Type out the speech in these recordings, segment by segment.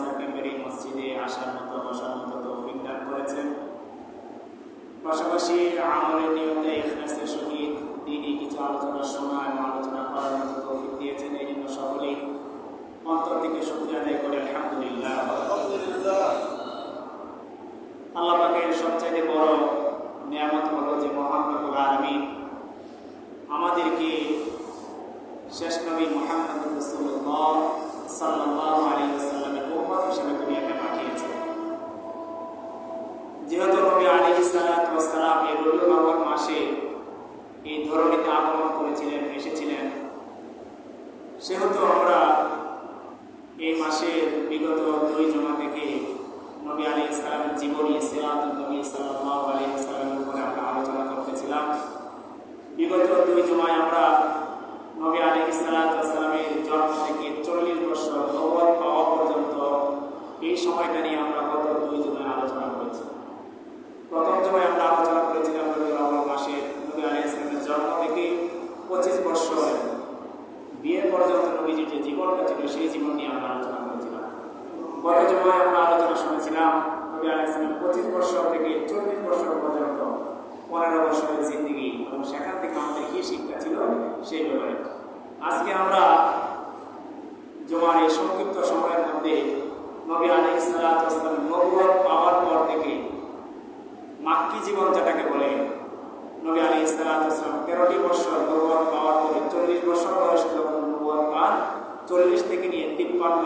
September এই মসজিদে আসার মতো, বসার মতো তৌফিক দান করেছেন। পাশাপাশি আমলের নিয়তে ইখলাসের সহিত দিনই কিছু আলোচনা শোনা আলোচনা করার মতো তৌফিক দিয়েছেন, এই জন্য সকলেই অন্তর থেকে শুকরিয়া আদায় করে আলহামদুলিল্লাহ। আল্লাহ সবচাইতে বড় নিয়ামত হলো যে মহান আলামিন আমাদেরকে শেষ নবী মুহাম্মদ আলাইহি ওয়াসাল্লামের উম্মত হিসেবে দুনিয়াতে পাঠিয়েছেন যেহেতু নবী আলাইহিস সালাতু এই রবিউল মাসে এই ধরনীতে আগমন করেছিলেন, এসেছিলেন। সেহেতু আমরা এই মাসের বিগত দুই জমা থেকে নবী আলী ইসলামের জীবনী সিরাত নবী সাল্লাহ আলী ইসলামের উপরে আমরা আলোচনা করতেছিলাম। বিগত দুই জমায় আমরা নবী আলী ইসলামের জন্ম থেকে এই সময়টা নিয়ে আমরা গত দুই জমায় আলোচনা করেছি। প্রথম জমায় আমরা আলোচনা করেছিলাম নবী রহমান মাসের নবী আলী ইসলামের জন্ম থেকে পঁচিশ বছর বিয়ে পর্যন্ত নবীজির যে জীবনটা ছিল, সেই জীবন নিয়ে আমরা আলোচনা করেছিলাম। গত জমায় আমরা আলোচনা শুনেছিলাম নবী আলাইসলামের পঁচিশ বছর থেকে চল্লিশ বছর পর্যন্ত পনেরো বছরের জিন্দিগি এবং সেখান থেকে আমাদের কি শিক্ষা ছিল সেই ব্যাপারে। আজকে আমরা জমার এই সংক্ষিপ্ত সময়ের মধ্যে নবী আলী পাওয়ার পর থেকে মাক্কি জীবন যেটাকে বলে নবী আলী তেরোটি বছর পাওয়ার পরে চল্লিশ বছর বয়সে যখন পান চল্লিশ থেকে নিয়ে তিপ্পান্ন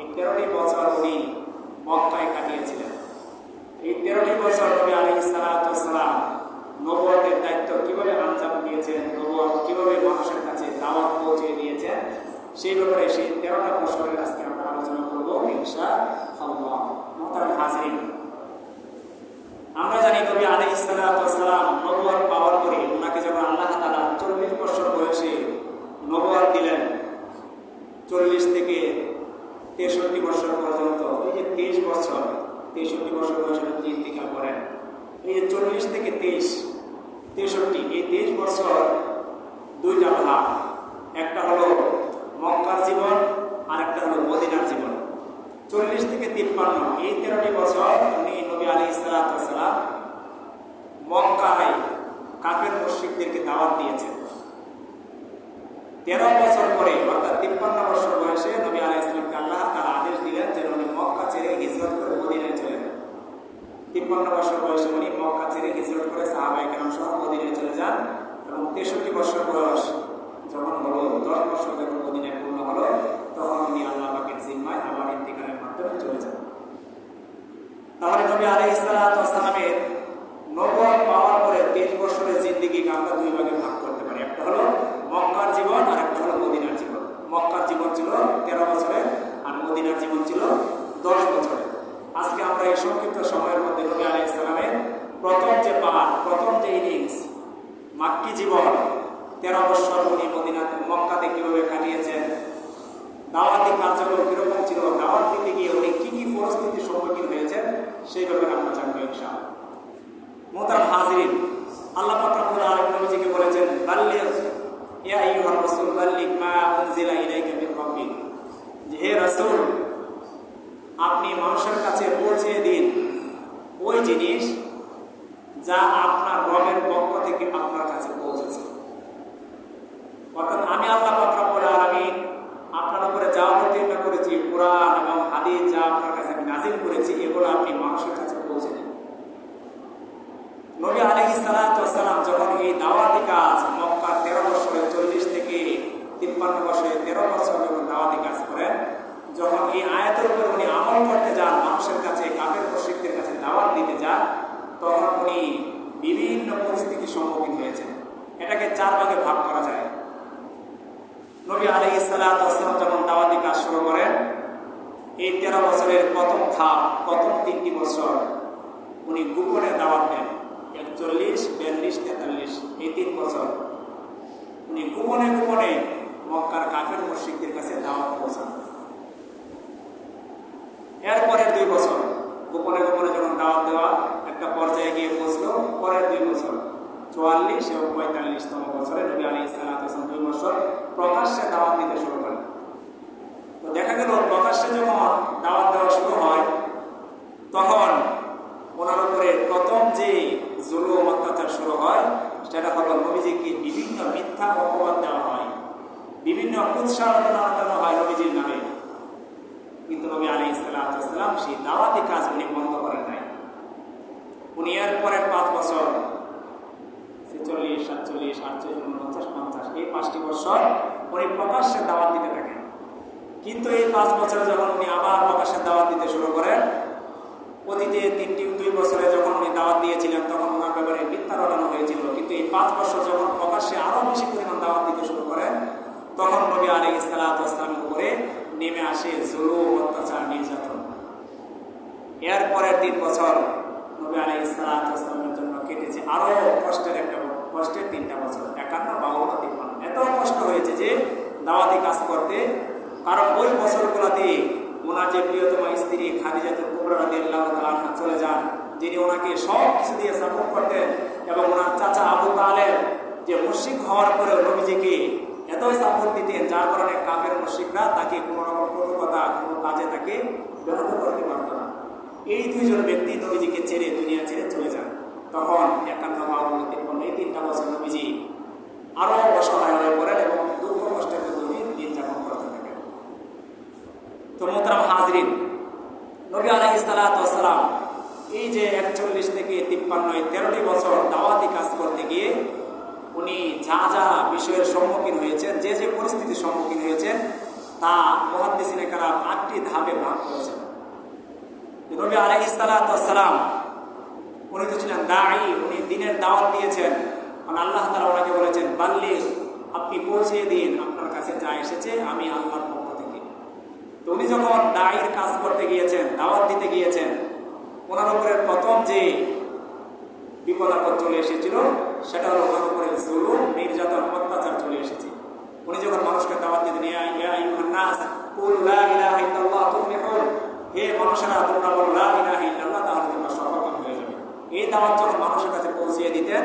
এই তেরোটি বছর উনি মক্কায় কাটিয়েছিলেন। এই তেরোটি বছর নবী আলী সালাম নবুয়তের দায়িত্ব কীভাবে আঞ্জাম দিয়েছেন কীভাবে মানুষের কাছে দাওয়াত পৌঁছে দিয়েছেন, সেই ব্যাপারে সেই তেরোটা বছরের আমরা আলোচনা করব মহতার হাজরিন। আমরা জানি কবি আলী ইসলাম নবুয়ার পাওয়ার পরে ওনাকে যখন আল্লাহ তালা চল্লিশ বছর বয়সে নবুয়ার দিলেন চল্লিশ থেকে তেষট্টি বছর পর্যন্ত এই যে তেইশ বছর তেষট্টি বছর বয়সে নবী ইন্তিকাল করেন এই যে চল্লিশ থেকে তেইশ তেষট্টি এই তেইশ বছর দুইটা ভাগ একটা হলো মক্কার জীবন আর একটা হলো মদিনার জীবন চল্লিশ থেকে তিপ্পান্ন এই তেরোটি বছর উনি নবী আলী ইসলাতাম মক্কায় কাফের মুশ্রিকদেরকে দাওয়াত দিয়েছেন তেরো বছর পরে অর্থাৎ তিপ্পান্ন বছর বয়সে নবী আলী ইসলামকে আল্লাহ তার আদেশ দিলেন যেন উনি মক্কা ছেড়ে হিজরত করে মদিনায় চলে যান তিপ্পান্ন বছর বয়সে উনি মক্কা ছেড়ে হিজরত করে সহ চলে যান এবং তেষট্টি বছর বয়স যখন হলো, দশ বছর যখন পূর্ণ হলো, তখন উনি আল্লাহ পাকের জিম্মায় মাধ্যমে চলে যান। তাহলে নবী নবম পাওয়ার পরে বছরের আমরা দুই ভাগে ভাগ করতে পারি। একটা হলো মক্কার জীবন আর একটা হলো মদিনার জীবন। মক্কার জীবন ছিল তেরো বছরের আর মদিনার জীবন ছিল দশ বছরের। আজকে আমরা এই সংক্ষিপ্ত সময়ের প্রথম যে পাঠ প্রথম যে ইনিংস, মাক্কি জীবন, তেরো বছর উনি মদিনাতে মক্কাতে কীভাবে কাটিয়েছেন, দাওয়াতি কার্যক্রম কীরকম ছিল, দাওয়াত দিতে গিয়ে উনি কী কী পরিস্থিতির সম্মুখীন হয়েছেন, সেই ব্যাপারে আমরা জানব ইনশাআল্লাহ। মোতার হাজির আল্লাহ পাত্রাবুল আলম নবীজিকে বলেছেন হে আপনি মানুষের কাছে পৌঁছে দিন, ওই জিনিস যা আপনার রবের পক্ষ থেকে আপনার কাছে পৌঁছেছে অর্থাৎ আমি আল্লাহ পাত্রাবুল আলমিন আপনার উপরে যা অবতীর্ণ করেছি কোরআন এবং হাদিস যা আপনার কাছে আমি নাজিল করেছি এগুলো আপনি মানুষের কাছে পৌঁছে দিন নবী আলহি সালাম যখন এই দাওয়াতি কাজ মক্কার তেরো বছরে চল্লিশ থেকে তিপ্পান্ন বছরে তেরো বছর যখন দাওয়াতি কাজ করেন যখন এই আয়াতের উপর উনি আমল করতে যান মানুষের কাছে কাপের প্রশিক্ষের কাছে দাওয়াত দিতে যান তখন উনি বিভিন্ন পরিস্থিতির সম্মুখীন হয়েছেন এটাকে চার ভাগে ভাগ করা যায় নবী আলহি সালাম যখন দাওয়াতি কাজ শুরু করেন এই তেরো বছরের প্রথম ধাপ প্রথম তিনটি বছর উনি গোপনে দাওয়াত দেন একচল্লিশ বিয়াল্লিশ তেতাল্লিশ এই তিন বছর উনি গোপনে মক্কার কাফের মুশ্রিকদের কাছে দাওয়াত পৌঁছান। এরপরের দুই বছর গোপনে গোপনে যখন দাওয়াত দেওয়া একটা পর্যায়ে গিয়ে পৌঁছলো, পরের দুই বছর চুয়াল্লিশ এবং পঁয়তাল্লিশতম বছরে নবী আলী ইসলাম দুই বছর প্রকাশ্যে দাওয়াত দিতে শুরু করেন। তো দেখা গেল, প্রকাশ্যে যখন দাওয়াত দেওয়া শুরু হয়, তখন ওনার উপরে প্রথম যে জুলুম অত্যাচার শুরু হয় সেটা হলো নবীজিকে বিভিন্ন মিথ্যা অপবাদ দেওয়া হয়, বিভিন্ন কুৎসারণা দেওয়া হয় নবীজির নামে। কিন্তু নবী আলী ইসলাম সেই দাওয়াতি কাজ উনি বন্ধ করেন নাই। উনি এর পরের পাঁচ বছর, ছেচল্লিশ, সাতচল্লিশ, আটচল্লিশ, উনপঞ্চাশ, পঞ্চাশ, এই পাঁচটি বছর উনি প্রকাশ্যে দাওয়াত দিতে থাকেন। কিন্তু এই পাঁচ বছরে যখন উনি আবার প্রকাশ্যে দাওয়াত দিতে শুরু করেন অতীতে তিনটি দুই বছরে যখন উনি দাওয়াত দিয়েছিলেন, তখন ওনার ব্যাপারে মিথ্যা রটানো হয়েছিল কিন্তু এই পাঁচ বছর যখন প্রকাশ্যে আরও বেশি পরিমাণ দাওয়াত দিতে শুরু করেন তখন নবী আলী ইসলামের উপরে নেমে আসে জুলুম, অত্যাচার, নির্যাতন। এর পরের তিন বছর নবী আলী ইসলামের জন্য কেটেছে আরও কষ্টের একটা কষ্টের তিনটা বছর, একান্ন, বাউন্ন, তিপ্পান্ন। এত কষ্ট হয়েছে যে দাওয়াতি কাজ করতে, কারণ ওই বছরগুলোতে ওনার যে প্রিয়তম স্ত্রী খাদিজাতুল কুবরা রাদিয়াল্লাহু তাআলা চলে যান। যিনি ওনাকে সব কিছু দিয়ে সাপোর্ট করতেন এবং ওনার চাচা আবু তালেব যে মুশরিক হওয়ার পরেও নবীজিকে এতই সাপোর্ট দিতেন, যার কারণে কাপের মুশরিকরা তাকে কোনো রকম কোনো কথা কোনো কাজে তাকে ব্যাহত করতে পারত না। এই দুইজন ব্যক্তি নবীজিকে ছেড়ে দুনিয়া ছেড়ে চলে যান। তখন বাউন্ন তিপ্পান্ন এই তিনটা বছর নবীজি আরও অসহায় হয়ে পড়েন এবং দুঃখ কষ্টের মধ্যে দিন যাপন করতে থাকেন। তো মোতারাম হাজরিন, নবী আলাহ এই যে একচল্লিশ থেকে তিপ্পান্ন তেরোটি বছর দাওয়াতি কাজ করতে গিয়ে উনি যা যা বিষয়ের সম্মুখীন হয়েছেন, যে যে পরিস্থিতির সম্মুখীন হয়েছেন, তা মহাদ্দিসিনে কারাম আটটি ধাপে ভাগ করেছেন। নবী আলহ ইসালাতাম উনি তো ছিলেন দায়ী উনি দিনের দাওয়াত দিয়েছেন। কারণ আল্লাহ তালা ওনাকে বলেছেন, বাল্লি, আপনি পৌঁছে দিন, আপনার কাছে যা এসেছে, আমি আল্লাহর পক্ষ থেকে। তো উনি যখন দায়ের কাজ করতে গিয়েছেন, দাওয়াত দিতে গিয়েছেন ওনার উপরে প্রথম যে বিপদ আপদ চলে এসেছিল, সেটা হলো ওনার উপরে জুলুম, নির্যাতন, অত্যাচার চলে এসেছে। উনি যখন মানুষকে দাওয়াত দিতেন হয়ে যাবে। এই যখন মানুষের কাছে পৌঁছিয়ে দিতেন,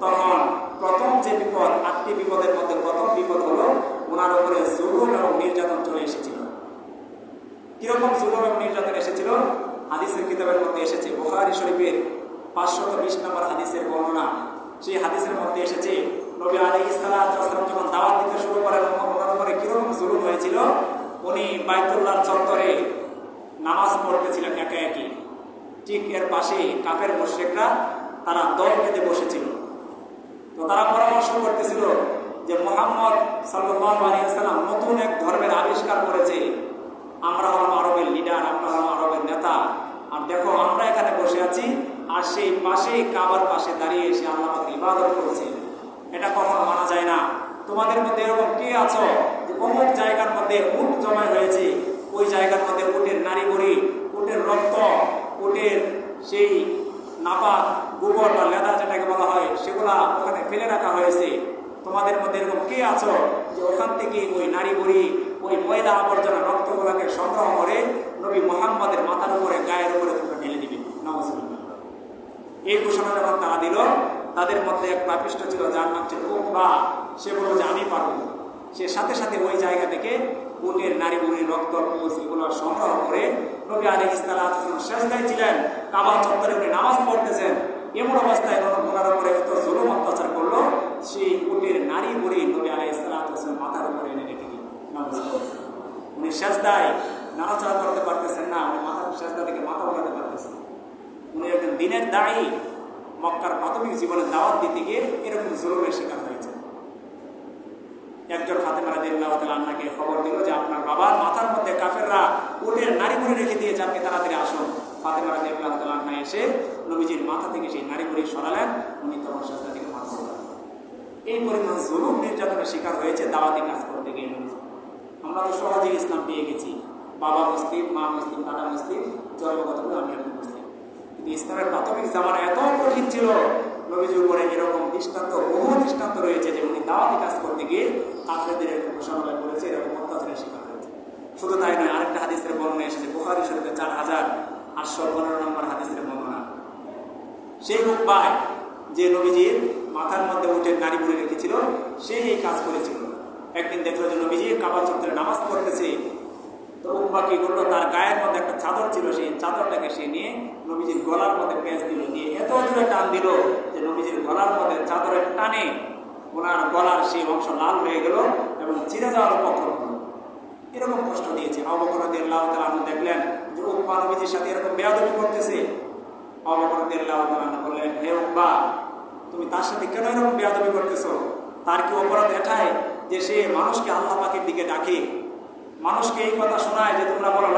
তখন প্রথম যে বিপদ বিপদের মধ্যে প্রথম বিপদ হলো ওনার জুলুম এবং নির্যাতন চলে এসেছিল। কীরকম জুলুম এবং নির্যাতন এসেছিল? হাদিসের কিতাবের মধ্যে এসেছে, বোখারি শরীফের পাঁচশত বিশ নম্বর হাদিসের বর্ণনা। সেই হাদিসের মধ্যে এসেছে, নবী আলী ইসলাম যখন দাওয়াত দিতে শুরু করেন ওনার উপরে কীরকম হয়েছিল? উনি বাইতুল্লাহ চত্বরে নামাজ পড়তেছিলেন একে একই ঠিক এর পাশে কাফের মোশেকরা তারা দল বেঁধে বসেছিল। তো তারা পরামর্শ করতেছিল যে মোহাম্মদ আলিয়াল্লাম নতুন এক ধর্মের আবিষ্কার করেছে। আমরা হলাম আরবের লিডার আমরা হলাম আরবের নেতা। আর দেখো, আমরা এখানে বসে আছি, আর সেই পাশেই কাবার পাশে দাঁড়িয়ে এসে আল্লাহ ইবাদত করছে। এটা কখনো মানা যায় না। তোমাদের মধ্যে এরকম কে আছো? অমুক জায়গার মধ্যে উট জমা হয়েছে, ওই জায়গার মধ্যে উটের নারী বড়ি উটের রক্ত, উটের সেই নাপাক, গোবর বা লেদা যেটাকে বলা হয়, সেগুলা ওখানে ফেলে রাখা হয়েছে। তোমাদের মধ্যে এরকম কে আছো? যে ওখান থেকে ওই নারী বুড়ি ওই ময়লা আবর্জনা রক্তগুলাকে সংগ্রহ করে নবী মোহাম্মদের মাথার উপরে, গায়ের উপরে তোমরা ঢেলে দিবে। নামাজ এই ঘোষণা যখন তারা দিল, তাদের মধ্যে এক পাপিষ্ট ছিল, যার নাম ছিল বা সে বলল যে, আমি পারব সে সাথে সাথে ওই জায়গা থেকে উটের নারী বুড়ির রক্ত এগুলো সংগ্রহ করে নবী আলী ইসলাম শেষদায় ছিলেন। কাবা চত্বরে উনি নামাজ পড়তেছেন। এমন অবস্থায় ওনার উপরে এত জুলুম অত্যাচার করল, সেই উটের নারী বুড়ি নবী আলী ইসলাম মাথার উপরে এনে রেখে উনি শেষদায় নাড়াচাড়া করতে পারতেছেন না, উনি মাথার শেষদা মাথা উঠাতে পারতেছে না। উনি একজন দিনের দায়ী, মক্কার প্রাথমিক জীবনে দাওয়াত দিতে গিয়ে এরকম জরুরের শিকার হয়েছে একজন ফাতেমা তাআলা আন্নাকে খবর দিল যে আপনার বাবার মাথার মধ্যে কাফেররা উটের নারী মুড়ি রেখে দিয়েছে আপনি তাড়াতাড়ি আসুন ফাতেমা তাআলা আন্না এসে নবীজির মাথা থেকে সেই নারী মুড়ি সরালেন, উনি তখন সাজদা থেকে মাথা এই পরিমাণ জুলুম নির্যাতনের শিকার হয়েছে, দাওয়াতি কাজ করতে গিয়ে নবীজি। আমরা তো সহজেই ইসলাম পেয়ে গেছি। বাবা মুসলিম, মা মুসলিম, দাদা মুসলিম, জন্মগতভাবে আমি আপনি মুসলিম। কিন্তু ইসলামের প্রাথমিক জামানা এত কঠিন ছিল, নবীজির এরকম দৃষ্টান্ত, বহু দৃষ্টান্ত রয়েছে যে উনি দাওয়াতি কাজ করতে গিয়ে কাফেরদের এরকম মোকাবেলা করেছে, এরকম অত্যাচারের শিকার হয়েছে। শুধু তাই নয়, আরেকটা হাদিসের বর্ণনা এসেছে, বুখারি শরীফে চার হাজার আটশো পনেরো নম্বর হাদিসের বর্ণনা। সেই উপায় যে নবীজির মাথার মধ্যে উঠে নারী বুড়ে রেখেছিল, সেই এই কাজ করেছিল। একদিন দেখল যে নবীজি কাবা চত্বরে নামাজ পড়তেছে। তো উম্মা কি করল তার গায়ের মধ্যে একটা চাদর ছিল, সেই চাদরটাকে সে নিয়ে নবীজির গলার মধ্যে পেঁচ দিল দিয়ে এত জোরে টান দিল যে নবীজির গলার মধ্যে চাদরের টানে ওনার গলার সেই অংশ লাল হয়ে গেল এবং চিরে যাওয়ার উপক্রম এরকম কষ্ট দিয়েছে। অবকরণে আল্লাহ তালা দেখলেন যে উম্মা নবীজির সাথে এরকম বেয়াদবি করতেছে। অবকরণে আল্লাহ তালা বললেন, হে উম্মা, তুমি তার সাথে কেন এরকম বেয়াদবি করতেছো? তার কি অপরাধ এটাই? যে সে মানুষকে আল্লাহ পাকের দিকে ডাকে। মানুষকে এই কথা শোনায় যে তোমরা বলো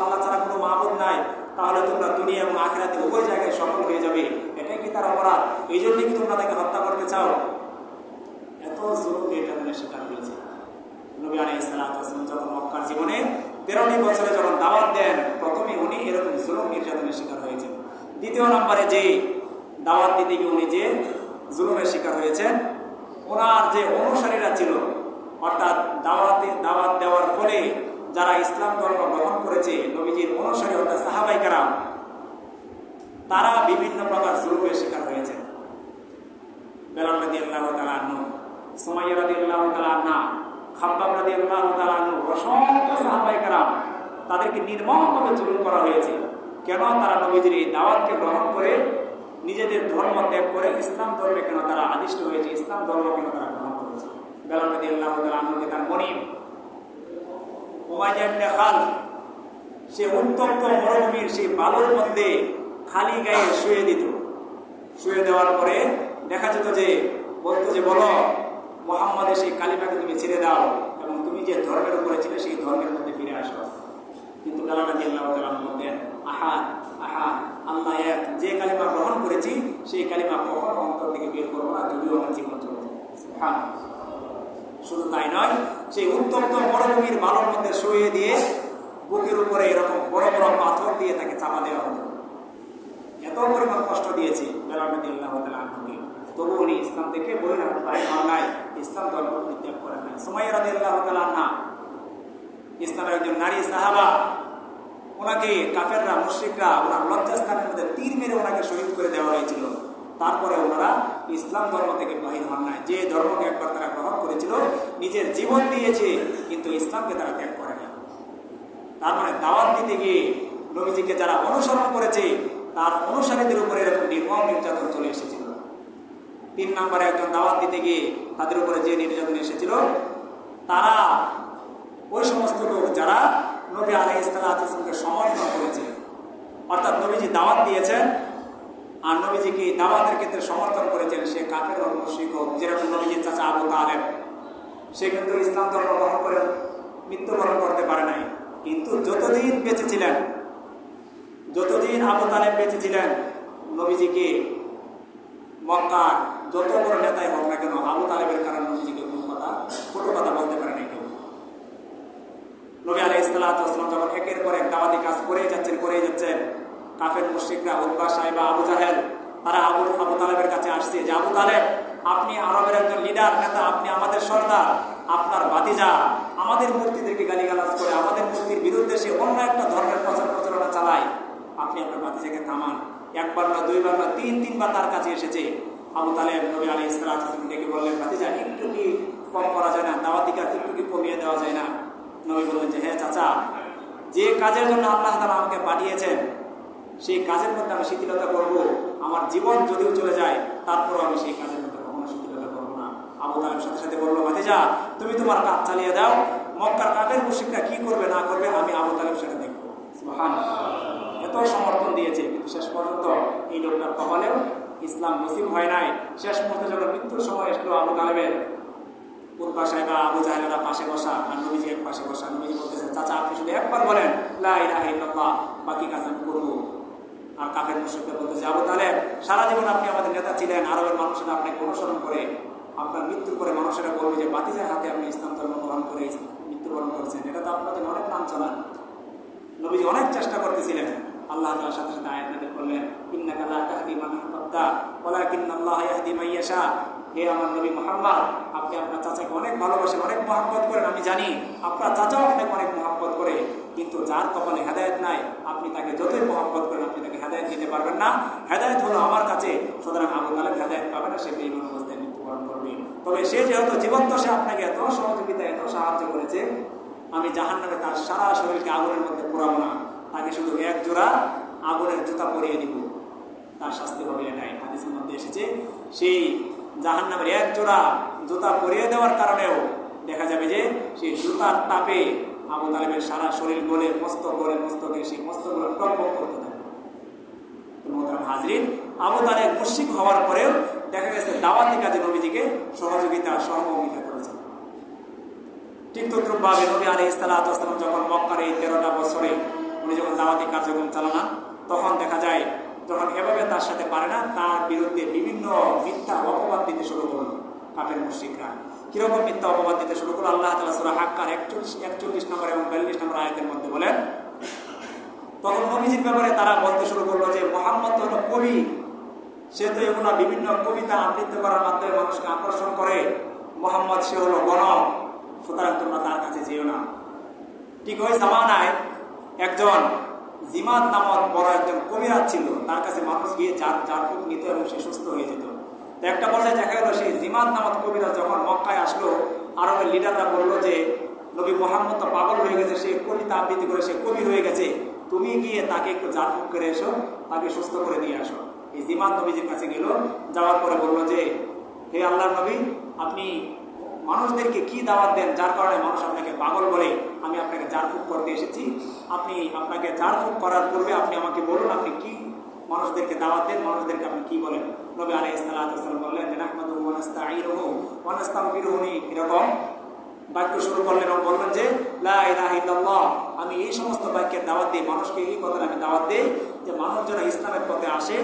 আল্লাহ ছাড়া কোনো মাহবুদ নাই। তাহলে তোমরা দুনিয়া এবং আখিরাতে উভয় জায়গায় সফল হয়ে যাবে। এটাই কি তার অপরাধ? এই জন্যই কি তোমরা তাকে হত্যা করতে চাও? এত জরুরি নির্যাতনের শিকার হয়েছে। নবী সালাতু ওয়াসালাম যখন মক্কার জীবনে তেরোটি বছরে যখন দাওয়াত দেন, প্রথমে উনি এরকম জুলুম নির্যাতনের শিকার হয়েছেন। দ্বিতীয় নম্বরে যে দাওয়াত দিতে গিয়ে উনি যে জুলুমের শিকার হয়েছেন ওনার যে অনুসারীরা ছিল, অর্থাৎ দাওয়াতে দাওয়াত দেওয়ার ফলে যারা ইসলাম ধর্ম গ্রহণ করেছে, নবীজির অনুসারী অর্থাৎ সাহাবাই কারাম, তারা বিভিন্ন প্রকার জুলুমের শিকার হয়েছে। বেলাল রাদি আল্লাহ তালা আনু সুমাইয়া রাদি আল্লাহ তালা আন্না খাব্বাব রাদি আল্লাহ তালা আনু অসংখ্য সাহাবাই কারাম তাদেরকে নির্মমভাবে জুলুম করা হয়েছে। কেন? তারা নবীজির এই দাওয়াতকে গ্রহণ করে নিজেদের ধর্ম ত্যাগ করে ইসলাম ধর্মে কেন তারা আদিষ্ট হয়েছে? ইসলাম ধর্ম কেন তারা গ্রহণ করেছে? বেলাল রাদি আল্লাহ তার মনিম উমাইয়া ইবনে খাল সে উত্তপ্ত মরুভূমির সেই বালুর মধ্যে খালি গায়ে শুয়ে দিত। শুয়ে দেওয়ার পরে দেখা যেত যে, বলতো যে, বলো, মোহাম্মদের সেই কালিমাকে তুমি ছেড়ে দাও এবং তুমি যে ধর্মের উপরে ছিলে সেই ধর্মের মধ্যে ফিরে আসো। কিন্তু কালামাদি আল্লাহ তালাম আহা আহা, আল্লাহ এক, যে কালিমা গ্রহণ করেছি, সেই কালিমা কখনো অন্তর থেকে বের করব না? যদিও আমার জীবন চলে শুধু তাই নয়, সেই উত্তপ্ত মরুভূমির বালুর মধ্যে শুয়ে দিয়ে বুকের উপরে এরকম বড় বড় পাথর দিয়ে তাকে চাপা দেওয়া হতো এত পরিমাণ কষ্ট দিয়েছে বেলামদি আল্লাহ তবু উনি ইসলাম থেকে বহিরাগত হওয়া নাই ইসলাম ধর্ম পরিত্যাগ করেন নাই। সময় রাদি আল্লাহ আহ্না ইসলামের একজন নারী সাহাবা ওনাকে কাফেররা, মুশ্রিকরা, ওনার লজ্জাস্থানের মধ্যে তীর মেরে ওনাকে শহীদ করে দেওয়া হয়েছিল। তারপরে ওনারা ইসলাম ধর্ম থেকে বাহির হন নাই। যে ধর্মকে একবার তারা গ্রহণ করেছিল, নিজের জীবন দিয়েছে, কিন্তু ইসলামকে তারা ত্যাগ করে না তার মানে দাওয়াত দিতে গিয়ে নবীজিকে যারা অনুসরণ করেছে, তার অনুসারীদের উপরে এরকম নির্মম নির্যাতন চলে এসেছিল। তিন নম্বরে একজন দাওয়াত দিতে গিয়ে তাদের উপরে যে নির্যাতন এসেছিল, তারা ওই সমস্ত লোক যারা নবী আলাই ইসলামকে সমর্থন করেছে। অর্থাৎ নবীজি দাওয়াত দিয়েছেন, আর নবীজিকে দাওয়াতের ক্ষেত্রে সমর্থন করেছেন? সে কাপের হোক, মুশ্রিক যেরকম নবীজির চাচা আবু তালেব, সে কিন্তু ইসলাম ধর্ম গ্রহণ করে মৃত্যুবরণ করতে পারে নাই। কিন্তু যতদিন বেঁচে ছিলেন, যতদিন আবু তালেব বেঁচে ছিলেন নবীজিকে মক্কার যত বড় নেতাই হোক না কেন, আবু তালেবের কারণে নবীজিকে কোনো কথা কোনো কথা বলতে পারে নাই কেউ নবী আলাই ইসলাম যখন একের পর এক দাওয়াতি কাজ করেই যাচ্ছেন করেই যাচ্ছেন, কাফের মুশ্রিকরা উদ্বা সাহেবা আবু জাহেল, তারা আবু আবু তালেবের কাছে আসছে যে, আবু তালেব, আপনি আরবের একজন লিডার নেতা, আপনি আমাদের সর্দার, আপনার বাতিজা আমাদের মূর্তিদেরকে গালিগালাজ করে, আমাদের মূর্তির বিরুদ্ধে সে অন্য একটা ধর্মের প্রচার প্রচারণা চালায়। আপনি আপনার বাতিজাকে থামান। একবার না দুইবার না তিন, তিনবার তার কাছে এসেছে। আবু তালেব নবী আলী ইসলাম ডেকে বললেন বাতিজা একটু কি কম করা যায় না? দাওয়াতি কাজ একটু কি কমিয়ে দেওয়া যায় না? নবী বললেন যে হ্যাঁ চাচা, যে কাজের জন্য আল্লাহ তালা আমাকে পাঠিয়েছেন, সেই কাজের মধ্যে আমি শিথিলতা করব। আমার জীবন যদিও চলে যায়, তারপরও আমি সেই কাজের মধ্যে কখনো শিথিলতা করব না। আবু তালের সাথে সাথে বলল, ভাতিজা, তুমি তোমার কাজ চালিয়ে দাও। মক্কার কাকের মুশিকরা কি করবে, না করবে, আমি আবু তালের সাথে দেখব। সুবহানাল্লাহ। সমর্থন দিয়েছে, কিন্তু শেষ পর্যন্ত এই লোকটার কপালেও ইসলাম নসিব হয় নাই। শেষ মুহূর্তে যখন মৃত্যুর সময় এসলো আবু তালেবের উদ্বাসায় বা আবু জাহেলেরা পাশে বসা আর নবীজি এক পাশে বসা, নবীজি বলতেছে চাচা, আপনি শুধু একবার বলেন বাকি কাজ আমি করব। আর কাফের মুশরিকদের বলতেছে আবু তালেব সারা জীবন আপনি আমাদের নেতা ছিলেন, আরবের মানুষেরা আপনাকে অনুসরণ করে, আপনার মৃত্যুর পরে মানুষেরা বলবে যে বাতিজার হাতে আপনি ইসলাম ধর্ম গ্রহণ করে মৃত্যুবরণ করেছেন। এটা তো আপনাদের অনেক নাম চালান নবীজি অনেক চেষ্টা করতেছিলেন। আল্লাহ তাআলার সাথে সাথে আয়াত করলেন, ইন্নাকা লা তাহদি মান আহবাবতা, ওয়ালাকিন্নাল্লাহা ইয়াহদি মান ইয়াশা। হে আমার নবী মুহাম্মদ, আপনি আপনার চাচাকে অনেক ভালোবাসেন, অনেক মহব্বত করেন, আমি জানি আপনার চাচাও আপনাকে অনেক মহব্বত করে, কিন্তু যার কপালে হেদায়েত নাই, আপনি তাকে যতই মহব্বত করেন, আপনি তাকে হেদায়েত দিতে পারবেন না। হেদায়েত হলো আমার কাছে, সুতরাং আবু তালেব হেদায়েত পাবে না, সে বেঈমান অবস্থায় মৃত্যুবরণ করবে। তবে সে যেহেতু জীবন্ত, সে আপনাকে এত সহযোগিতা এত সাহায্য করেছে, আমি জাহান নামে তার সারা শরীরকে আগুনের মধ্যে পোড়াবো না, তাকে শুধু এক জোড়া আগুনের জুতা পরিয়ে দিব। তার শাস্তি হবে এটাই। হাদিসের মধ্যে এসেছে, সেই জাহান নামের এক জোড়া জুতা পরিয়ে দেওয়ার কারণেও দেখা যাবে যে সেই জুতার তাপে আবু তালেবের সারা শরীর গলে মস্তক গলে মস্তকে সেই মস্তকগুলো টকবক করতে থাকে। মোহতারাম হাজরিন, আবু তালেব মুশিক হওয়ার পরেও দেখা গেছে দাওয়াতি কাজে নবীজিকে সহযোগিতা, সহমর্মিতা করেছেন। ঠিক তদ্রুপভাবে নবী আলী ইসলাম যখন মক্কার এই তেরোটা বছরে উনি যখন দাওয়াতি কার্যক্রম চালানা তখন দেখা যায় যখন এভাবে তার সাথে পারে না, তার বিরুদ্ধে বিভিন্ন মিথ্যা অপবাদ দিতে শুরু করল কাফের মুশ্রিকরা। কীরকম মিথ্যা অপবাদ দিতে শুরু করল? আল্লাহ তালা সুরা হাক্কার একচল্লিশ একচল্লিশ নম্বর এবং বিয়াল্লিশ নম্বর আয়তের মধ্যে বলেন, তখন নবীজির ব্যাপারে তারা বলতে শুরু করল যে, মোহাম্মদ হল কবি। সে তো এগুলো বিভিন্ন কবিতা আবৃত্তি করার মাধ্যমে মানুষকে আকর্ষণ করে। মোহাম্মদ সে হলো গণক। সুতরাং তোমরা তার কাছে যেও না। ঠিক ওই জামানায় একজন জিমাত নামক বড় একজন কবিরাজ ছিল। তার কাছে মানুষ গিয়ে যার যার ফুক নিত এবং সে সুস্থ হয়ে যেত। তো একটা পর্যায়ে দেখা গেল, সেই জিমাত নামক কবিরাজ যখন মক্কায় আসলো, আরবের লিডাররা বলল যে, নবী মোহাম্মদ তো পাগল হয়ে গেছে, সে কবিতা আবৃত্তি করে, সে কবি হয়ে গেছে। তুমি গিয়ে তাকে একটু জার ফুক করে এসো, তাকে সুস্থ করে দিয়ে আসো। এই জিমাত নবীজির কাছে গেল, যাওয়ার পরে বলল যে, হে আল্লাহ নবী, আপনি মানুষদেরকে কি দাওয়াত দেন, যার কারণে মানুষ আপনাকে পাগল বলে আমি আপনাকে জারফুক করতে এসেছি। আপনি আপনাকে জারফুক করার পূর্বে আপনি আমাকে বলুন, আপনি কি মানুষদেরকে দাওয়াত দেন, মানুষদেরকে আপনি কি বলেন? নবী আলাই ইসলাম বললেন যে নাহমাদু ওয়ানাস্তা আইরহু ওয়ানাস্তাম বিরহুনি এরকম বাক্য শুরু করলেন এবং বললেন যে আমি এই সমস্ত বাক্যের দাওয়াত দিই। মানুষকে এই কথাটা আমি দাওয়াত দিই যে, মানুষ যেন ইসলামের পথে আসে,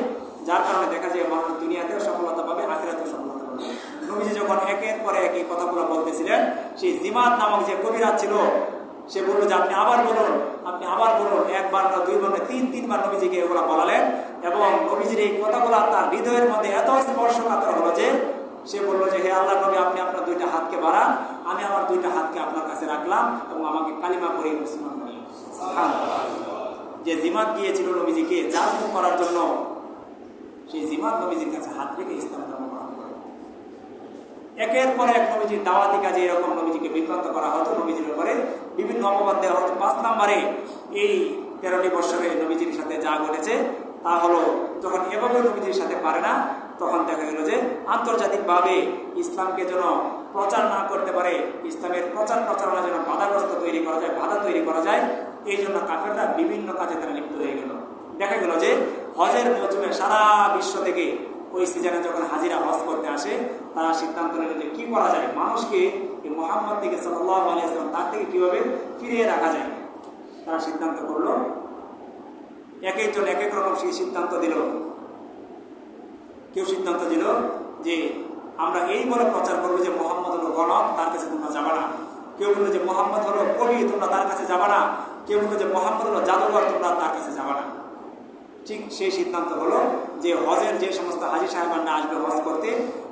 যার কারণে দেখা যায় মানুষ দুনিয়াতেও সফলতা পাবে আখিরাতেও সফলতা পাবে নবীজি যখন একের পরে এক এই কথাগুলো বলতেছিলেন সেই জিমাত নামক যে কবিরাজ ছিল, সে বলল যে আপনি আবার বলুন, আপনি আবার বলুন, একবার না দুইবার না তিন, তিনবার নবীজিকে এগুলো বলালেন এবং নবীজির এই কথাগুলো তার হৃদয়ের মধ্যে এত স্পর্শকাতর হলো যে সে বলল যে, হে আল্লাহ নবী, আপনি আপনার দুইটা হাতকে বাড়ান, আমি আমার দুইটা হাতকে আপনার কাছে রাখলাম এবং আমাকে কালিমা করে মুসলমান বানিয়ে যে জিমাত গিয়েছিল নবীজিকে জানমুখ করার জন্য, সেই জিমাত নবীজির কাছে হাত রেখে ইসলাম ধর্ম করে একের পর এক নবীজির দাওয়াতি কাজে এরকম নবীজিকে বিভ্রান্ত করা হতো। নবীজির ব্যাপারে বিভিন্ন অপবাদ দেওয়া হতো। পাঁচ নাম্বারে এই তেরোটি বৎসরে নবীজির সাথে যা ঘটেছে তা হলো, যখন এভাবে নবীজির সাথে পারে না, তখন দেখা গেল যে আন্তর্জাতিকভাবে ইসলামকে যেন প্রচার না করতে পারে, ইসলামের প্রচার প্রচারণা যেন বাধাগ্রস্ত তৈরি করা যায়, বাধা তৈরি করা যায়, এই জন্য কাফেররা বিভিন্ন কাজে তারা লিপ্ত হয়ে গেল। দেখা গেল যে হজের মৌসুমে সারা বিশ্ব থেকে ওই সিজনে যখন হাজিরা হজ করতে আসে, তারা সিদ্ধান্ত নিল যে কি করা যায়, মানুষকে এই মোহাম্মদ থেকে সাল্লাহ আলিয়াল্লাম তার থেকে কীভাবে ফিরিয়ে রাখা যায়। তারা সিদ্ধান্ত করল। এক একজন এক এক রকম সেই সিদ্ধান্ত দিল। কেউ সিদ্ধান্ত দিল যে আমরা এই বলে প্রচার করব যে মোহাম্মদ হলো গণক, তার কাছে তোমরা যাবা না। কেউ বলল যে মোহাম্মদ হলো কবি, তোমরা তার কাছে যাবা না। কেউ বলল যে মোহাম্মদ হলো জাদুঘর, তোমরা তার কাছে যাবা না। ঠিক সেই সিদ্ধান্ত হলো যে হজের যে সমস্ত হাজি সাহেবান্না আসবে হজ করতে,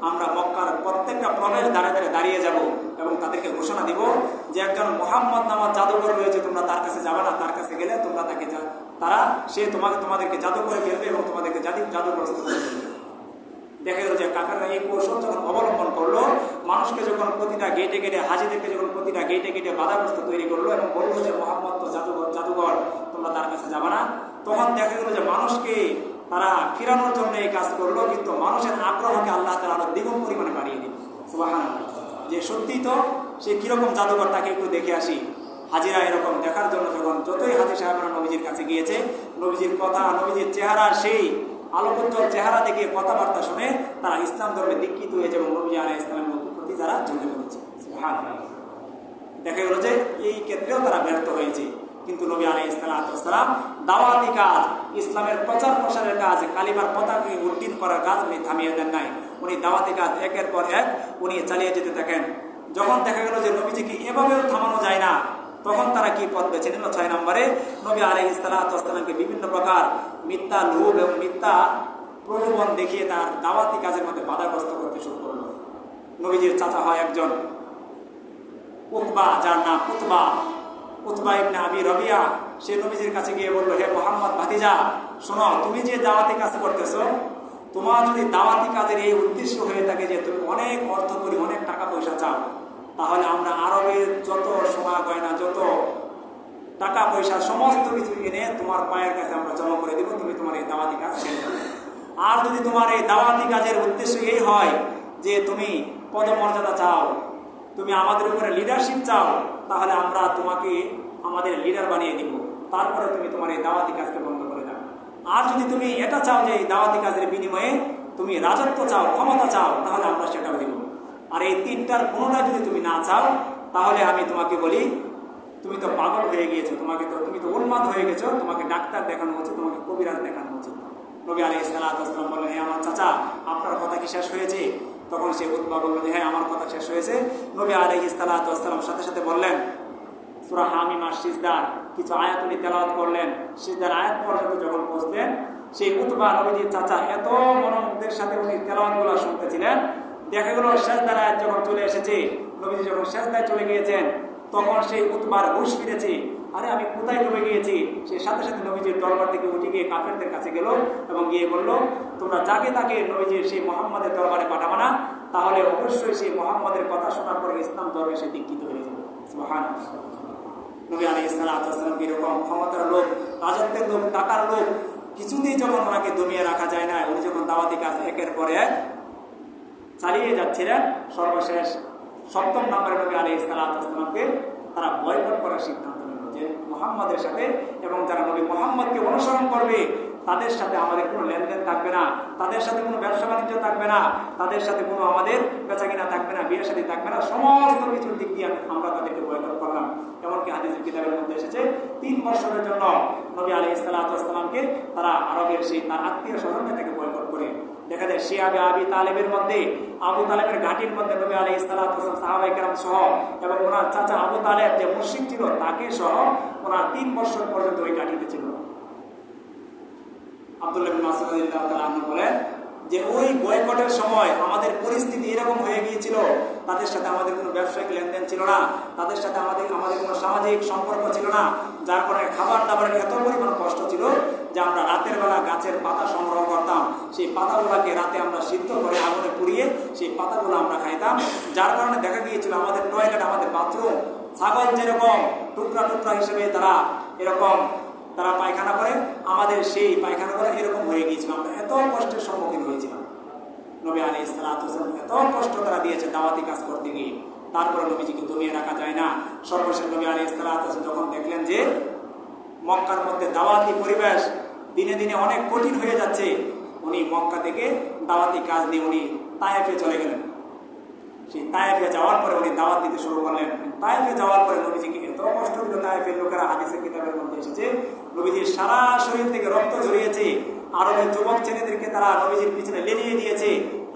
আমরা মক্কার প্রত্যেকটা প্রবেশ দাঁড়িয়ে দাঁড়িয়ে দাঁড়িয়ে যাব এবং তাদেরকে ঘোষণা দিব যে একজন মোহাম্মদ নামার জাদুঘর রয়েছে, তোমরা তার কাছে যাবে না, তার কাছে গেলে তোমরা তাকে তারা, সে তোমাকে, তোমাদেরকে জাদু করে ফেলবে এবং তোমাদেরকে জাদু, জাদুগ্রস্ত করে ফেলবে। দেখা গেল যে কাকাররা এই কৌশল যখন অবলম্বন করল, মানুষকে যখন প্রতিটা গেটে গেটে হাজিদেরকে যখন প্রতিটা গেটে গেটে বাধাগ্রস্ত তৈরি করল এবং বলল যে, মোহাম্মদ তো জাদুঘর জাদুঘর, তোমরা তার কাছে যাবে না। তখন দেখা গেল যে মানুষকে তারা ফিরানোর জন্য এই কাজ করল, কিন্তু মানুষের আগ্রহকে আল্লাহ তালা আরও দ্বিগুণ পরিমাণে বাড়িয়ে দিল। যে সত্যি তো সে কীরকম জাদুঘর তাকে একটু দেখে আসি। হাজিরা এরকম দেখার জন্য যখন যতই হাজি সাহেবরা নবীজির কাছে গিয়েছে, নবীজির কথা, নবীজির চেহারা, সেই আলোকোজ্জ্বল চেহারা দেখে কথাবার্তা শুনে তারা ইসলাম ধর্মে দীক্ষিত হয়েছে এবং নবী আলাহ ইসলামের প্রতি তারা ঝুঁকে পড়েছে। দেখা গেল যে এই ক্ষেত্রেও তারা ব্যর্থ হয়েছে। কিন্তু নবী আলাই ইসলাম দাওয়াতি কাজ, ইসলামের প্রচার প্রসারের কাজ, কালিমার পতাকে উদ্দিন করার কাজ উনি থামিয়ে দেন নাই। উনি দাওয়াতি কাজ একের পর এক উনি চালিয়ে যেতে থাকেন। যখন দেখা গেল যে নবীজিকে এভাবেও থামানো যায় না, তখন তারা কি পথ বেছে নিল? ছয় নম্বরে, নবী আলাই ইসলামকে বিভিন্ন প্রকার মিথ্যা লোভ এবং মিথ্যা প্রলোভন দেখিয়ে তার দাওয়াতি কাজের মধ্যে বাধাগ্রস্ত করতে শুরু করল। নবীজির চাচা হয় একজন উতবা যার নাম উতবা। উতবা ইবনে আবি রবিয়া, সে নবীজির কাছে গিয়ে বলল, হে মোহাম্মদ ভাতিজা, শোনো, তুমি যে দাওয়াতি কাজ করতেছো, তোমার যদি দাওয়াতি কাজের এই উদ্দেশ্য হয়ে থাকে যে তুমি অনেক অর্থ অনেক টাকা পয়সা চাও, তাহলে আমরা আরবের যত সোনা গয়না, যত টাকা পয়সা, সমস্ত কিছু এনে তোমার পায়ের কাছে আমরা জমা করে দিব, তুমি তোমার এই দাওয়াতি কাজ আর যদি তোমার এই দাওয়াতি কাজের উদ্দেশ্য এই হয় যে তুমি পদমর্যাদা চাও তুমি আমাদের উপরে লিডারশিপ চাও, তাহলে আমরা তোমাকে, আমাদের লিডার বানিয়ে দিব। তারপরে তুমি তোমার এই দাওয়াতি কাজকে বন্ধ করে দাও। আর যদি তুমি এটা চাও যে এই দাওয়াতি কাজের বিনিময়ে তুমি রাজত্ব চাও, ক্ষমতা চাও, তাহলে আমরা সেটাও দিব। আর এই তিনটার কোনোটা যদি তুমি না চাও, তাহলে আমি তোমাকে বলি, তুমি তো পাগল হয়ে গিয়েছো, তোমাকে তো তুমি তো উন্মাদ হয়ে গেছো, তোমাকে ডাক্তার দেখানো হচ্ছে তোমাকে কবিরাজ দেখানো হচ্ছে নবী আলী ইসলাম বললেন আমার চাচা, আপনার কথা কি শেষ হয়েছে? তখন সে উৎমা বলল যে হ্যাঁ আমার কথা শেষ হয়েছে। নবী আলী ইসলাম সাথে সাথে বললেন, সুরা হামিমা সিজদার কিছু আয়াত উনি তেলাওয়াত করলেন। সিজদার আয়াত পর্যন্ত যখন পৌঁছলেন, সেই উতবা নবীজির চাচা এত মনোমুগ্ধের সাথে উনি তেলাওয়াতগুলো শুনতেছিলেন। দেখা গেল শেষদার আয়াত যখন চলে এসেছে, নবীজি যখন শেষদায় চলে গিয়েছেন, তখন সেই উতবার হুশ ফিরেছে। আরে আমি কোথায় ডুবে গিয়েছি সে সাথে সাথে নবীজির দরবার থেকে উঠে গিয়ে কাফেরদের কাছে গেল এবং গিয়ে বলল, তোমরা যাকে তাকে নবীজির সেই মোহাম্মদের দরবারে পাঠাবো না, তাহলে অবশ্যই সেই মোহাম্মদের কথা শোনার পরে ইসলাম ধর্মে সে দীক্ষিত হয়ে যাবে। নবী আলী ইসলাম এরকম ক্ষমতার লোক, রাজত্বের লোক, টাকার লোক, কিছুতেই যখন ওনাকে দমিয়ে রাখা যায় না, উনি যখন দাওয়াতি কাজ একের পরে চালিয়ে যাচ্ছিলেন, সর্বশেষ সপ্তম নম্বরে নবী আলী ইসলামকে তারা বয়কট করার সিদ্ধান্ত মোহাম্মদের সাথে এবং যারা নবী মোহাম্মদকে অনুসরণ করবে, তাদের সাথে আমাদের কোনো লেনদেন থাকবে না, তাদের সাথে কোনো ব্যবসা বাণিজ্য থাকবে না, তাদের সাথে কোনো আমাদের বেচাকিনা থাকবে না, বিয়ের সাথে থাকবে না, সমস্ত কিছুর দিক দিয়ে আমরা তাদেরকে বয়কট করলাম। এমনকি হাদিসের কিতাবের মধ্যে এসেছে, তিন বছরের জন্য নবী আলী ইসলামকে তারা আরবের সেই তার আত্মীয় স্বজনদের থেকে বয়কট করে। দেখা যায় শিয়াবে আবি তালেবের মধ্যে, আবু তালেবের ঘাটির মধ্যে নবী আলী ইসলাম সাহাবাই কেরাম সহ এবং ওনার চাচা আবু তালেব যে মুশিক ছিল, তাকে সহ ওনার তিন বছর পর্যন্ত ওই ঘাটিতে ছিল। বলেন যে ওই বয়কটের সময় আমাদের পরিস্থিতি এরকম হয়ে গিয়েছিল, তাদের সাথে আমাদের কোনো ব্যবসায়িক লেনদেন ছিল না, তাদের সাথে আমাদের আমাদের কোনো সামাজিক সম্পর্ক ছিল না, যার কারণে খাবার দাবারের এত পরিমাণ কষ্ট ছিল যে আমরা রাতের বেলা গাছের পাতা সংগ্রহ করতাম, সেই পাতাগুলোকে রাতে আমরা সিদ্ধ করে আগুনে পুড়িয়ে সেই পাতাগুলো আমরা খাইতাম। যার কারণে দেখা গিয়েছিল আমাদের টয়লেট আমাদের বাথরুম ছাগল যেরকম টুকরা টুকরা হিসেবে তারা এরকম তারা পায়খানা করে, আমাদের সেই পায়খানা করে এরকম হয়ে গিয়েছিল। আমরা এত কষ্টের সম্মুখীন হয়েছিলাম। নবী আলী ইসলাম এত কষ্ট তারা দিয়েছে দাওয়াতি কাজ করতে গিয়ে। তারপরে নবীজিকে দমিয়ে রাখা যায় না। সর্বশেষ নবী আলী ইসলাম যখন দেখলেন যে মক্কার মধ্যে দাওয়াতি পরিবেশ দিনে দিনে অনেক কঠিন হয়ে যাচ্ছে। উনি মক্কা থেকে দাওয়াতি কাজ নিয়ে উনি তায়েফে চলে গেলেন। সেই তায়েফে যাওয়ার পরে উনি দাওয়াত দিতে শুরু করলেন। তায়েফে যাওয়ার পরে নবীজিকে এত কষ্ট দিল তায়েফের লোকেরা হাদিসের কিতাবের মধ্যে এসেছে। নবীজির সারা শরীর থেকে রক্ত ঝরিয়েছে। আরবের যুবক ছেলেদেরকে তারা নবীজির পিছনে লেলিয়ে দিয়েছে।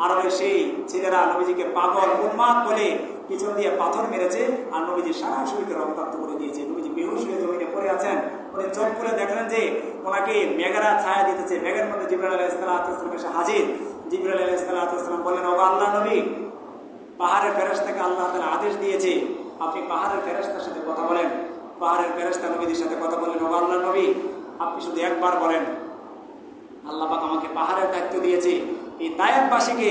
আরবের সেই ছেলেরা নবীজিকে পাগল, উন্মাদ বলে পিছন দিয়ে পাথর মেরেছে। আর নবীজির সারা শরীরকে রক্তাক্ত করে দিয়েছে। নবীজি বেহুশ হয়ে জমিনে পড়ে আছেন। উনি চোখ খুলে দেখলেন যে ওনাকে মেঘেরা ছায়া দিতেছে। মেঘের মধ্যে জিবরাল আলাহ ইসলাম এসে হাজির। জিবরাল আলাহ ইসলাম বললেন ও আল্লাহ নবী, পাহাড়ের ফেরস্তাকে আল্লাহ তালা আদেশ দিয়েছে। আপনি পাহাড়ের ফেরস্তার সাথে কথা বলেন। পাহাড়ের ফেরস্তা নবীদের সাথে কথা বলেন ও আল্লাহ নবী, আপনি শুধু একবার বলেন। আল্লাহ পাক আমাকে পাহাড়ের দায়িত্ব দিয়েছে। এই তায়েববাসীকে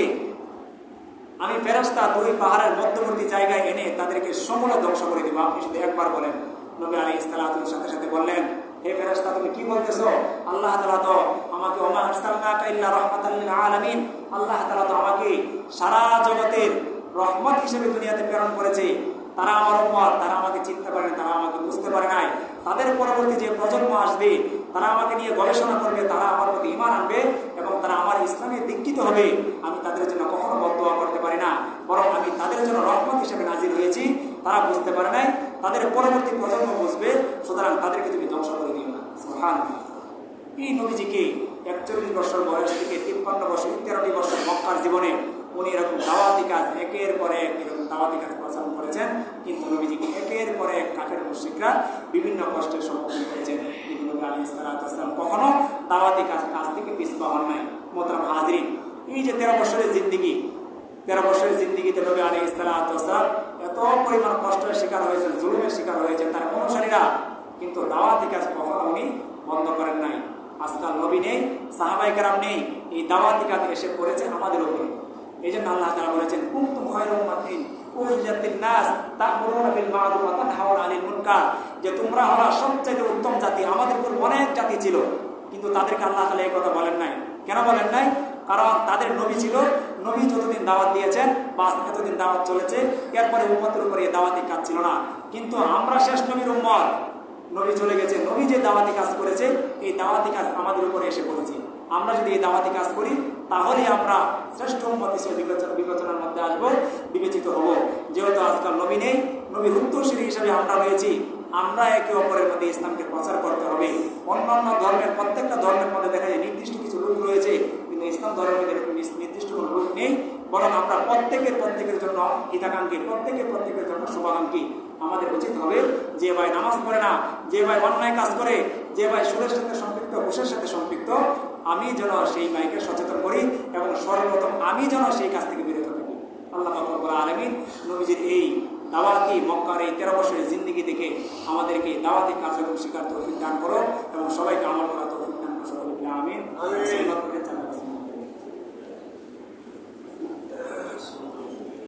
আমি ফেরস্তা দুই পাহাড়ের মধ্যবর্তী জায়গায় এনে তাদেরকে সমূল ধ্বংস করে দিব। আপনি শুধু একবার বলেন। নবী আলী ইসলামের সাথে সাথে বললেন, হে ফেরস্তা তুমি কি বলতেছো? আল্লাহ তালা তো আমাকে আলামিন, আল্লাহ তালা তো আমাকে সারা জগতের রহমত হিসেবে দুনিয়াতে প্রেরণ করেছে। তারা আমার উম্মত, তারা আমাকে চিনতে পারে তারা আমাকে বুঝতে পারে নাই। তাদের পরবর্তী যে প্রজন্ম আসবে, তারা আমাকে নিয়ে গবেষণা করবে, তারা আমার প্রতি ইমান আনবে এবং তারা আমার ইসলামে দীক্ষিত হবে। আমি তাদের জন্য কখনো বদয়া করতে পারি না। বরং আমি তাদের জন্য রহমত হিসেবে নাজির হয়েছি। তারা বুঝতে পারে নাই, তাদের পরবর্তী প্রজন্ম বুঝবে, সুতরাং তাদেরকে তুমি ধ্বংস করে দিও না। সুবহানাল্লাহ। এই নবীজিকে একচল্লিশ বছর বয়স থেকে তিপ্পান্ন বছর, তেরোটি বছর মক্কার জীবনে উনি এরকম দাওয়াতি কাজ একের পর এক এরকম দাওয়াতি কাজ প্রচার করেছেন, কিন্তু নবীজিকে একের পর এক কাফের মুশরিকরা বিভিন্ন কষ্টের সম্মুখীন হয়েছেন। কিন্তু নবী ইসলাম কখনো দাওয়াতি কাজ কাজ থেকে পিছপা হন নাই মোতরাম হাজরিন। এই যে তেরো বছরের জিন্দিগি, তেরো বছরের জিন্দিগিতে নবী আলী ইসলাম এত পরিমাণ কষ্টের শিকার হয়েছেন জুলুমের শিকার হয়েছেন তার অনুসারীরা। কিন্তু দাওয়াতি কাজ কখনো উনি বন্ধ করেন নাই। আজকাল নবী নেই, সাহাবাই কারাম নেই। এই দাওয়াতি কাজ এসে পড়েছে আমাদের উপরে। এই জন্য আল্লাহ তাআলা বলেছেন, কুনতুম খায়রা উম্মাতিন উখরিজাতিন নাস তা'মুরুনা বিল মা'রুফ ওয়া তানহাউনা আনিল যে তোমরা হলো সবচেয়ে উত্তম জাতি, আমাদের উপর অনেক জাতি ছিল, কিন্তু তাদেরকে আল্লাহ তাআলা এই কথা বলেন নাই। কেন বলেন নাই? কারণ তাদের নবী ছিল নবী যতদিন দাওয়াত দিয়েছেন বাস এতদিন দাওয়াত চলেছে, এরপরে উম্মতের উপরে এই দাওয়াতি কাজ ছিল না। কিন্তু আমরা শেষ নবীর উম্মত। নবী চলে গেছে, নবী যে দাওয়াতি কাজ করেছে, এই দাওয়াতি কাজ আমাদের উপরে এসে পড়েছে। আমরা যদি এই দাওয়াতি কাজ করি, তাহলে আমরা শ্রেষ্ঠ উম্মত হিসেবে বিবেচনা বিবেচনার মধ্যে আসব, বিবেচিত হব। যেহেতু আজকাল নবী নেই, নবীর উত্তরসূরি হিসেবে আমরা রয়েছি। আমরা একে অপরের মধ্যে ইসলামকে প্রচার করতে হবে। অন্যান্য ধর্মের প্রত্যেকটা ধর্মের মধ্যে দেখা যায়, নির্দিষ্ট কিছু লোক রয়েছে কিন্তু ইসলাম ধর্মের নিস- নির্দিষ্ট কোনো লোক নেই। বরং আমরা প্রত্যেকের প্রত্যেকের জন্য হিতাকাঙ্ক্ষী প্রত্যেকের প্রত্যেকের জন্য শুভাকাঙ্ক্ষী। আমাদের উচিত হবে যে ভাই নামাজ পড়ে না যে ভাই অন্যায় কাজ করে যে ভাই সুরের সাথে সম্পৃক্ত ঘুষের সাথে সম্পৃক্ত আমি যেন সেই ভাইকে সচেতন করি এবং সর্বপ্রথম আমি যেন সেই কাজ থেকে বিরত থাকি। আল্লাহ আলমিন নবীজির এই দাওয়াতি মক্কার এই তেরো বছরের জিন্দিগি থেকে আমাদেরকে দাওয়াতি কার্যক্রম শিকার তৌফিক দান করো এবং সবাইকে আমার করা তৌফিক দান করো। আমিন। Rasul